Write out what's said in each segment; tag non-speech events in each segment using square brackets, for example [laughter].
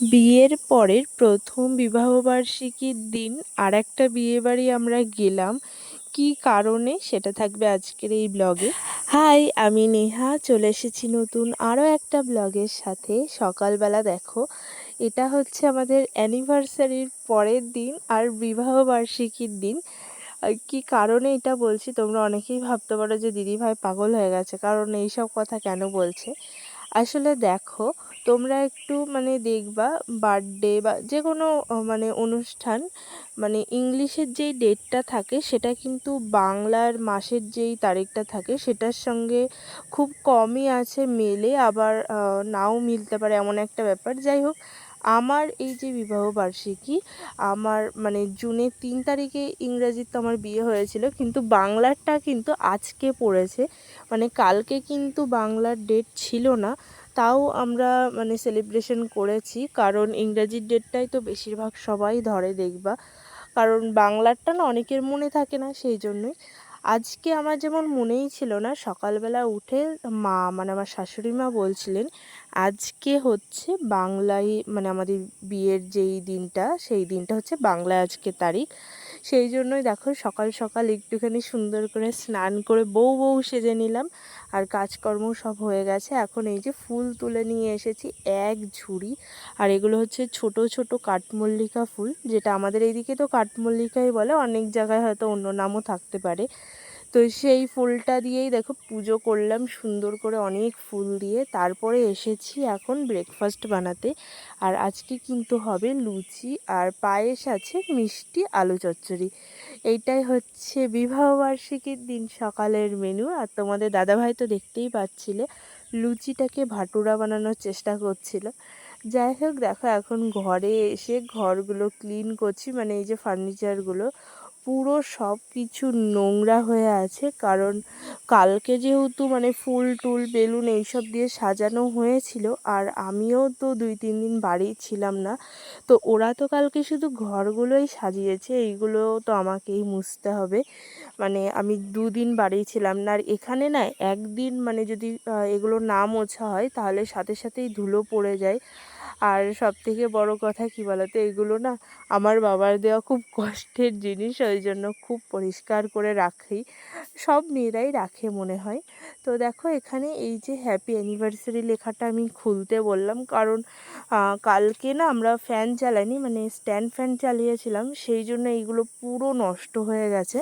বিয়ের পরের প্রথম বিবাহবার্ষিকীর দিন আর একটা বিয়েবাড়ি আমরা গেলাম। কী কারণে? সেটা থাকবে আজকের এই ব্লগে। হাই, আমি নেহা। চলে এসেছি নতুন আরও একটা ব্লগের সাথে। সকালবেলা দেখো, এটা হচ্ছে আমাদের অ্যানিভার্সারির পরের দিন আর বিবাহবার্ষিকীর দিন। কি কারণে এটা বলছি? তোমরা অনেকেই ভাবতে পারো যে দিদিভাই পাগল হয়ে গেছে। কারণ এইসব কথা কেন বলছে? আসলে দেখো, তোমরা একটু মানে দেখবা বার্থডে বা যে কোনো মানে অনুষ্ঠান মানে ইংলিশের যেই ডেটটা থাকে, সেটা কিন্তু বাংলার মাসের যেই তারিখটা থাকে, সেটার সঙ্গে খুব কমই আছে, মেলে আবার নাও মিলতে পারে এমন একটা ব্যাপার। যাই হোক আমার এই যে বিবাহ বার্ষিকী, আমার মানে জুনের তিন তারিখে ইংরাজিতে আমার বিয়ে হয়েছিল, কিন্তু বাংলারটা কিন্তু আজকে পড়েছে। মানে কালকে কিন্তু বাংলার ডেট ছিল না, তাও আমরা মানে সেলিব্রেশন করেছি, কারণ ইংরাজির ডেটটাই তো বেশিরভাগ সবাই ধরে দেখবা। কারণ বাংলারটা না অনেকের মনে থাকে না, সেই জন্যই। আজকে আমার যেমন মনেই ছিল না, সকালবেলা উঠে মা মানে আমার শাশুড়ি মা বলছিলেন, আজকে হচ্ছে বাংলায় মানে আমাদের বিয়ের যেই দিনটা, সেই দিনটা হচ্ছে বাংলায় আজকে তারিখ। সেই জন্যই দেখো সকাল সকাল একটুখানি সুন্দর করে স্নান করে বউ বউ সেজে নিলাম। আর কাজকর্ম সব হয়ে গেছে। এখন এই যে ফুল তুলে নিয়ে এসেছি এক ঝুড়ি। আর এগুলো হচ্ছে ছোট ছোট কাঠমল্লিকা ফুল, যেটা আমাদের এইদিকে তো কাঠমল্লিকাই বলে। অনেক জায়গায় হয়তো অন্য নামও থাকতে পারে। তো সেই ফুলটা দিয়েই দেখো পুজো করলাম সুন্দর করে অনেক ফুল দিয়ে। তারপরে এসেছি এখন ব্রেকফাস্ট বানাতে। আর আজকে কিন্তু হবে লুচি আর পায়েস আছে মিষ্টি আলু চচ্চড়ি। এইটাই হচ্ছে বিবাহবার্ষিকীর দিন সকালের মেনু আর তোমাদের দাদাভাই তো দেখতেই পাচ্ছিলে, লুচিটাকে ভাটুরা বানানোর চেষ্টা করছিল। যাই হোক, দেখো এখন ঘরে এসে ঘরগুলো ক্লিন করছি। মানে এই যে ফার্নিচারগুলো পুরো সব কিছু নোংরা হয়ে আছে। কারণ কালকে যেহেতু মানে ফুল টুল, বেলুন এইসব দিয়ে সাজানো হয়েছিল, আর আমিও তো দুই, তিন দিন বাড়ি ছিলাম না, তো ওরা তো কালকে শুধু ঘরগুলোই সাজিয়েছে, এইগুলো তো আমাকেই মুছতে হবে। মানে আমি দুদিন বাড়ি ছিলাম না, আর এখানে না একদিন মানে যদি এগুলো না মোছা হয়, তাহলে সাথে সাথেই ধুলো পড়ে যায়। আর সব থেকে বড় কথা কী বলতো? এগুলো না আমার বাবার দেওয়া খুব কষ্টের জিনিস, ওই জন্য খুব পরিষ্কার করে রাখি। সব মেয়েরাই রাখে মনে হয়। তো দেখো এখানে এই যে হ্যাপি অ্যানিভার্সারি লেখাটা আমি খুলতে বললাম, কারণ কালকে না আমরা ফ্যান চালাইনি মানে স্ট্যান্ড ফ্যান চালিয়েছিলাম সেই জন্য এইগুলো পুরো নষ্ট হয়ে গেছে।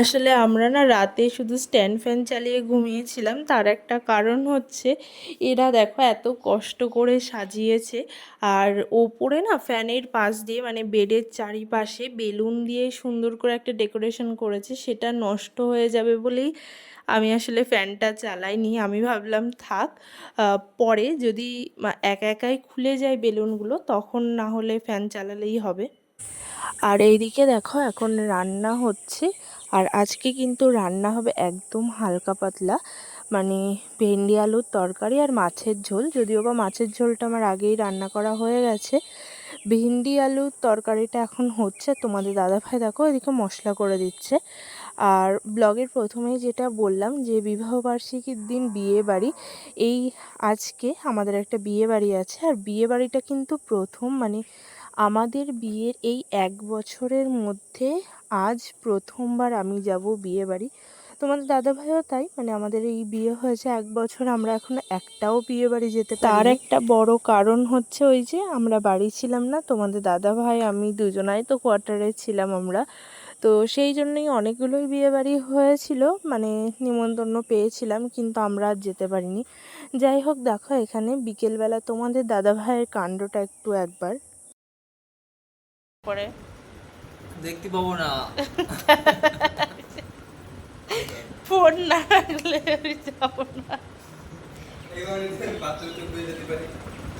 আসলে আমরা না রাতে শুধু স্ট্যান্ড ফ্যান চালিয়ে ঘুমিয়েছিলাম, তার একটা কারণ হচ্ছে এরা দেখো এত কষ্ট করে সাজিয়েছে আর ওপরে না ফ্যানের পাশ দিয়ে মানে বেডের চারিপাশে বেলুন দিয়ে সুন্দর করে একটা ডেকোরেশন করেছে, সেটা নষ্ট হয়ে যাবে বলেই আমি আসলে ফ্যানটা চালাইনি। আমি ভাবলাম থাক পরে যদি একা একাই খুলে যায় বেলুনগুলো তখন না হলে ফ্যান চালালেই হবে। আর এইদিকে দেখো এখন রান্না হচ্ছে, আর আজকে কিন্তু রান্না হবে একদম হালকা পাতলা। মানে ভেন্ডি, আলুর তরকারি আর মাছের ঝোল। যদিও বা মাছের ঝোলটা আমার আগেই রান্না করা হয়ে গেছে। ভেন্ডি, আলুর তরকারিটা এখন হচ্ছে তোমাদের দাদাভাই দেখো এদিকে মশলা করে দিচ্ছে। আর ব্লগের প্রথমেই যেটা বললাম যে বিবাহবার্ষিকীর দিন বিয়ে বাড়ি, এই আজকে আমাদের একটা বিয়ে বাড়ি আছে। আর বিয়ে বাড়িটা কিন্তু প্রথম মানে আমাদের বিয়ের এই এক বছরের মধ্যে আজ প্রথমবার আমি যাব বিয়ে বাড়ি। তোমাদের দাদাভাইও তাই? মানে আমাদের এই বিয়ে হয়েছে এক বছর আমরা এখন একটাও বিয়ে বাড়ি যেতে তার একটা বড় কারণ হচ্ছে ওই যে আমরা বাড়ি ছিলাম না তোমাদের দাদাভাই আমি দুজনাই তো কোয়ার্টারে ছিলাম আমরা। তো সেই জন্যই অনেকগুলোই বিয়ে বাড়ি হয়েছিল মানে নিমন্ত্রণ পেয়েছিলাম কিন্তু আমরা আর যেতে পারিনি। যাই হোক দেখো এখানে বিকেলবেলা তোমাদের দাদাভাইয়ের কাণ্ডটা একটু একবার। পরে। দেখতে পাবো না। [laughs] ফোন না রাখলে আমি না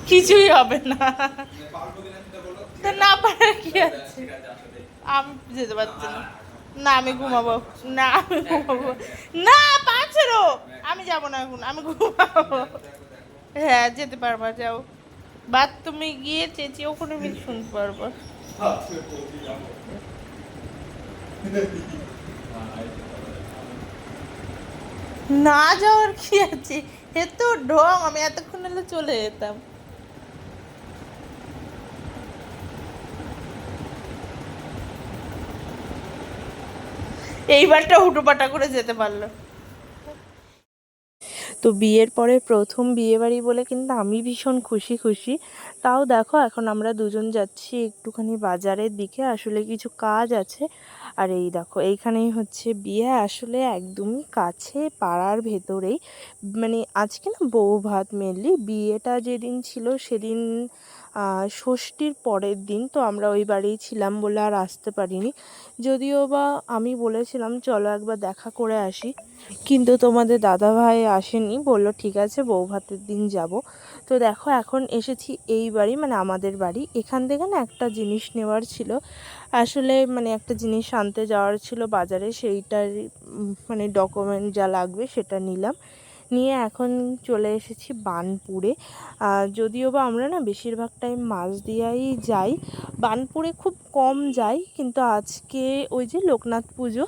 কিছুই হবে না। তো না পারার কি আছে? আমি যেতে পারছি না। না, আমি ঘুমাবো। না, আমি ঘুমাবো। না পাঁচেরও আমি যাব না এখন, আমি ঘুমাবো। হ্যাঁ যেতে পারবা, যাও। বাদ তুমি গিয়ে চেঁচিয়ে ওখানে আমি শুনতে পারব। না যাওয়ার কি আছে? এ তো ঢং, আমি এতক্ষণ হলে চলে যেতাম। এইবারটা হুটোপাটা করে যেতে পারল। তো বিয়ের পরে প্রথম বিয়েবাড়ি বলে কিন্তু আমি ভীষণ খুশি খুশি। তাও দেখো, এখন আমরা দুজন যাচ্ছি একটুখানি বাজারের দিকে, আসলে কিছু কাজ আছে। আর এই দেখো, এইখানেই হচ্ছে বিয়ে, আসলে একদমই কাছে পাড়ার ভেতরেই। মানে আজকে না বউ ভাত মেনলি, বিয়েটা যেদিন ছিল সেদিন ষষ্ঠীর পরের দিন তো আমরা ওই বাড়িই ছিলাম বলে আর আসতে পারিনি। যদিও বা আমি বলেছিলাম, চলো একবার দেখা করে আসি। কিন্তু তোমাদের দাদা ভাই আসেনি, বলল, ঠিক আছে বউ ভাতের দিন যাব। তো দেখো, এখন এসেছি এই বাড়ি মানে আমাদের বাড়ি। এখান থেকে না একটা জিনিস নেওয়ার ছিল। আসলে মানে একটা জিনিস আনতে যাওয়ার ছিল বাজারে সেইটার মানে ডকুমেন্ট যা লাগবে সেটা নিলাম। নিয়ে এখন চলে এসেছি বানপুরে। যদিও বা আমরা না বেশিরভাগ টাইম মাছ দিয়াই যাই। বানপুরে খুব কম যাই, কিন্তু আজকে ওই যে লোকনাথ পুজো,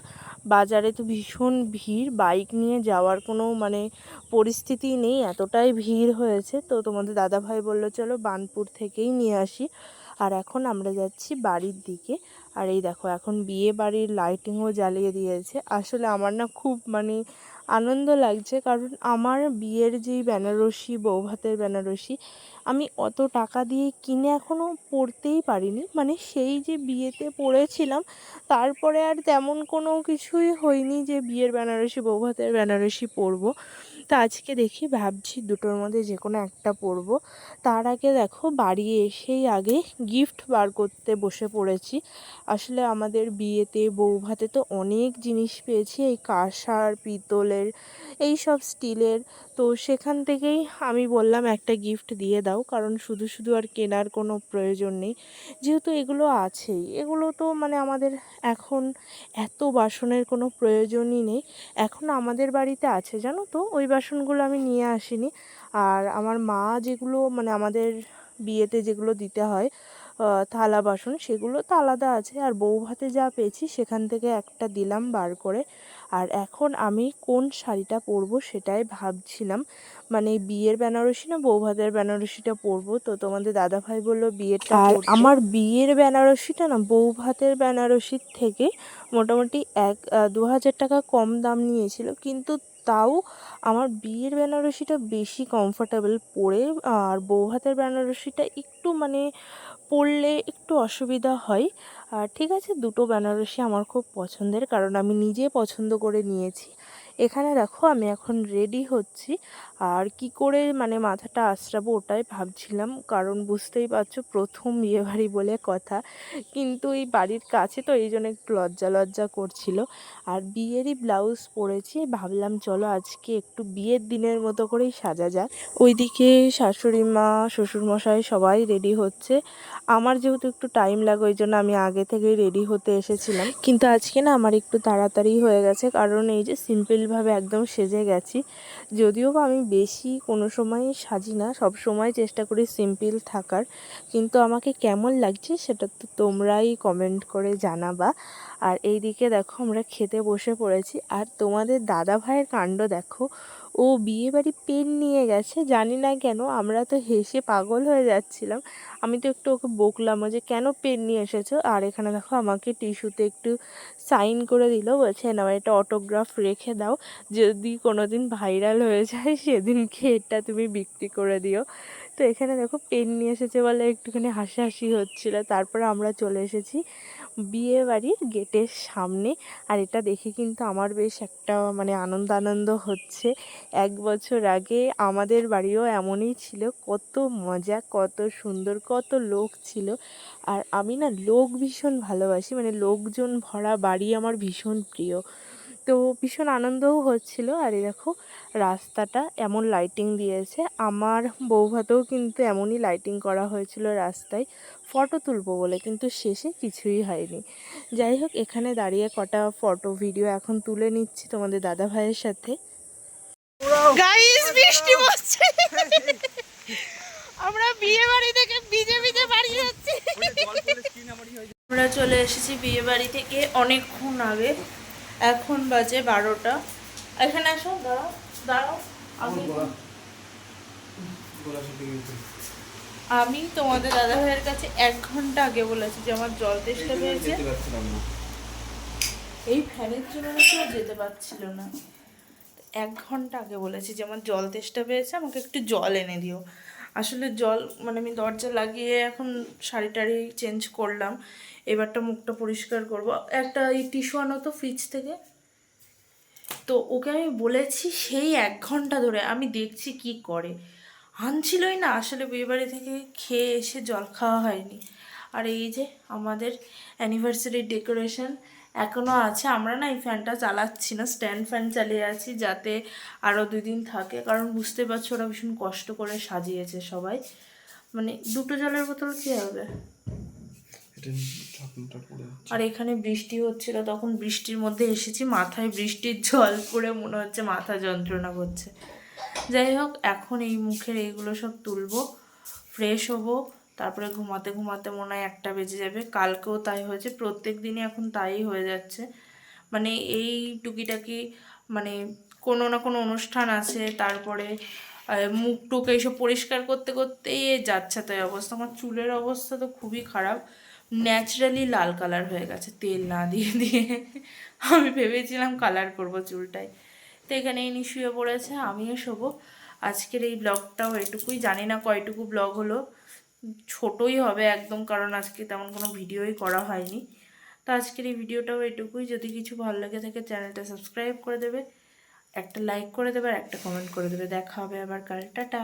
বাজারে তো ভীষণ ভিড়। বাইক নিয়ে যাওয়ার কোনো মানে পরিস্থিতি নেই, এতটাই ভিড় হয়েছে। তো তোমাদের দাদা ভাই বলল, চলো বানপুর থেকেই নিয়ে আসি। আর এখন আমরা যাচ্ছি বাড়ির দিকে। আর এই দেখো, এখন বিয়ে বাড়ির লাইটিংও জ্বালিয়ে দিয়েছে। আসলে আমার না খুব মানে আনন্দ লাগছে। কারণ আমার বিয়ের যেই বেনারসি, বৌভাতের বেনারসি, আমি অত টাকা দিয়ে কিনে এখনও পরতেই পারিনি। মানে সেই যে বিয়েতে পড়েছিলাম, তারপরে আর তেমন কোনো কিছুই হয়নি যে বিয়ের বেনারসি, বৌভাতের বেনারসি পরবো। তা আজকে দেখি ভাবছি দুটোর মধ্যে যে কোনো একটা পরব। তার আগে দেখো বাড়ি এসেই আগে গিফট বার করতে বসে পড়েছি। আসলে আমাদের বিয়েতে বৌভাতে তো অনেক জিনিস পেয়েছি। এই কাঁসার, পিতলের এই সব স্টিলের তো সেখান থেকেই আমি বললাম, একটা গিফট দিয়ে দাও, কারণ শুধু শুধু আর কেনার কোনো প্রয়োজন নেই। যেহেতু এগুলো আছেই, এগুলো তো মানে আমাদের এখন এত বাসনের কোনো প্রয়োজনই নেই। এখন আমাদের বাড়িতে আছে, জানো তো? ওই বাসনগুলো আমি নিয়ে আসিনি। আর আমার মা যেগুলো মানে আমাদের বিয়েতে যেগুলো দিতে হয় থালা বাসন সেগুলো তো আলাদা আছে। আর বউ ভাতে যা পেয়েছি সেখান থেকে একটা দিলাম বার করে। আর এখন আমি কোন শাড়িটা পরবো সেটাই ভাবছিলাম। মানে বিয়ের বেনারসি না বউ ভাতের বেনারসিটা পরবো। তো তোমাদের দাদা ভাই বলল বিয়েরটা আর আমার বিয়ের বেনারসিটা না বউ ভাতের বেনারসির থেকে মোটামুটি এক দু হাজার টাকা কম দাম নিয়েছিল। কিন্তু তাও আমার বিয়ের বেনারসিটা বেশি কমফোর্টেবল পরে আর বউ ভাতের বেনারসিটা একটু মানে পরলে একটু অসুবিধা হয়। আর ঠিক আছে, দুটো বেনারসি আমার খুব পছন্দের, কারণ আমি নিজে পছন্দ করে নিয়েছি। এখানে দেখো, আমি এখন রেডি হচ্ছি। আর কি করে মানে মাথাটা আশ্রাবো ওটাই ভাবছিলাম। কারণ বুঝতেই পারছ প্রথম বিয়েবাড়ি বলে কথা। কিন্তু এই বাড়ির কাছে তো এই জন্য একটু লজ্জা লজ্জা করছিল। আর বিয়েরই ব্লাউজ পরেছি, ভাবলাম চলো আজকে একটু বিয়ের দিনের মতো করেই সাজা যাক। ওইদিকে শাশুড়ি মা, শ্বশুরমশাই সবাই রেডি হচ্ছে। আমার যেহেতু একটু টাইম লাগে, ওই জন্য আমি আগে থেকেই রেডি হতে এসেছিলাম। কিন্তু আজকে না আমার একটু তাড়াতাড়ি হয়ে গেছে, কারণ এই যে সিম্পলভাবে একদম সেজে গেছি। যদিও বা আমি বেশি কোনো সময় সাজি না। সব সময় চেষ্টা করি সিম্পল থাকার। কিন্তু আমাকে কেমন লাগছে সেটা তো তোমরাই কমেন্ট করে জানাবা। আর এইদিকে দেখো আমরা খেতে বসে পড়েছি। আর তোমাদের দাদা ভাইয়ের কাণ্ড দেখো। ও বিয়ে বাড়ি পেন নিয়ে গেছে, জানি না কেন, আমরা তো হেসে পাগল হয়ে যাচ্ছিলাম। আমি তো একটু ওকে বকলামও যে, কেন পেন নিয়ে এসেছ? আর এখানে দেখো আমাকে টিস্যুতে একটু সাইন করে দিল, বলছে, নাও এটা অটোগ্রাফ রেখে দাও, যদি কোনো দিন ভাইরাল হয়ে যায়, সেদিনকে এটা তুমি বিক্রি করে দিও। তো এখানে দেখো, পেন নিয়ে এসেছে বলে একটুখানি হাসাহাসি হচ্ছিল। তারপরে আমরা চলে এসেছি বিয়ে বাড়ির গেটের সামনে। আর এটা দেখে কিন্তু আমার বেশ একটা মানে আনন্দ আনন্দ হচ্ছে। এক বছর আগে আমাদের বাড়িও এমনই ছিল। কত মজা, কত সুন্দর, কত লোক ছিল। আর আমি না লোক ভীষণ ভালোবাসি। মানে লোকজন ভরা বাড়ি আমার ভীষণ প্রিয়। তো ভীষণ আনন্দও হচ্ছিল। আর এই দেখো রাস্তাটা এমন লাইটিং দিয়েছে। আমার বৌভাতেও কিন্তু এমনই লাইটিং করা হয়েছিল রাস্তায়। ফটো তুলবো বলে কিন্তু শেষে কিছুই হয়নি। যাই হোক এখানে দাঁড়িয়ে কটা ফটো ভিডিও এখন তুলে নিচ্ছি তোমাদের দাদা ভাইয়ের সাথে। গাইস বৃষ্টি পড়ছে আমরা বিয়ে বাড়ি থেকে ভিজে ভিজে বাড়ি যাচ্ছি। আমরা চলে এসেছি বিয়ে বাড়ি থেকে অনেকক্ষণ আগে। এখন বাজে বারোটা। এখানে আসো দাঁড়াও দাঁড়াও। আমি তোমাদের দাদা ভাইয়ের কাছে এক ঘণ্টা আগে বলেছি যে আমার জল তেষ্টা পেয়েছে। এই ফ্যানের জন্য কেউ যেতে পারছিল না। এক ঘণ্টা আগে বলেছি যে আমার জল তেষ্টা পেয়েছে আমাকে একটু জল এনে দিও। আসলে জল মানে আমি দরজা লাগিয়ে এখন শাড়ি টাড়ি চেঞ্জ করলাম। এবারটা মুখটা পরিষ্কার করব। একটা এই টিস্যু আনো তো ফ্রিজ থেকে। তো ওকে আমি বলেছি সেই এক ঘণ্টা ধরে আমি দেখছি কি করে। আনছিলই না, আসলে বিয়েবাড়ি থেকে খেয়ে এসে জল খাওয়া হয়নি। আর এই যে আমাদের অ্যানিভার্সারি ডেকোরেশন এখনও আছে। আমরা না এই ফ্যানটা চালাচ্ছি না স্ট্যান্ড ফ্যান চালিয়ে আছি যাতে আরও দুই দিন থাকে। কারণ বুঝতে পারছ ওরা ভীষণ কষ্ট করে সাজিয়েছে সবাই। মানে দুটো জলের বোতল কী হবে এটা ঢাকনাটা পড়ে আছে। আর এখানে বৃষ্টি হচ্ছিল, তখন বৃষ্টির মধ্যে এসেছি, মাথায় বৃষ্টির জল পড়ে মনে হচ্ছে মাথা যন্ত্রণা করছে। যাই হোক, এখন এই মুখের এইগুলো সব তুলবো ফ্রেশ হব, তারপরে ঘুমাতে ঘুমাতে মনে হয় একটা বেজে যাবে। কালকেও তাই হয়েছে, প্রত্যেক দিনই এখন তাই হয়ে যাচ্ছে। মানে এই টুকিটাকি মানে কোনো না কোনো অনুষ্ঠান আছে, তারপরে মুখ টুক এইসব পরিষ্কার করতে করতেই যাচ্ছে তাই অবস্থা। আমার চুলের অবস্থা তো খুবই খারাপ। ন্যাচারালি লাল কালার হয়ে গেছে, তেল না দিয়ে দিয়ে। আমি ভেবেছিলাম কালার করব চুলটায়। তো এখানে ইনি শুয়ে পড়েছে, আমিও শোবো। আজকের এই ব্লগটাও এটুকুই, জানি না কয়টুকু ব্লগ হলো। ছোটই হবে একদম, কারণ আজকে তেমন কোনো ভিডিওই করা হয়নি। তো আজকের এই ভিডিওটাও এটুকুই, যদি কিছু ভালো লেগে থাকে চ্যানেলটা সাবস্ক্রাইব করে দেবে, একটা লাইক করে দেবে আর একটা কমেন্ট করে দেবে। দেখা হবে আবার কাল, টাটা।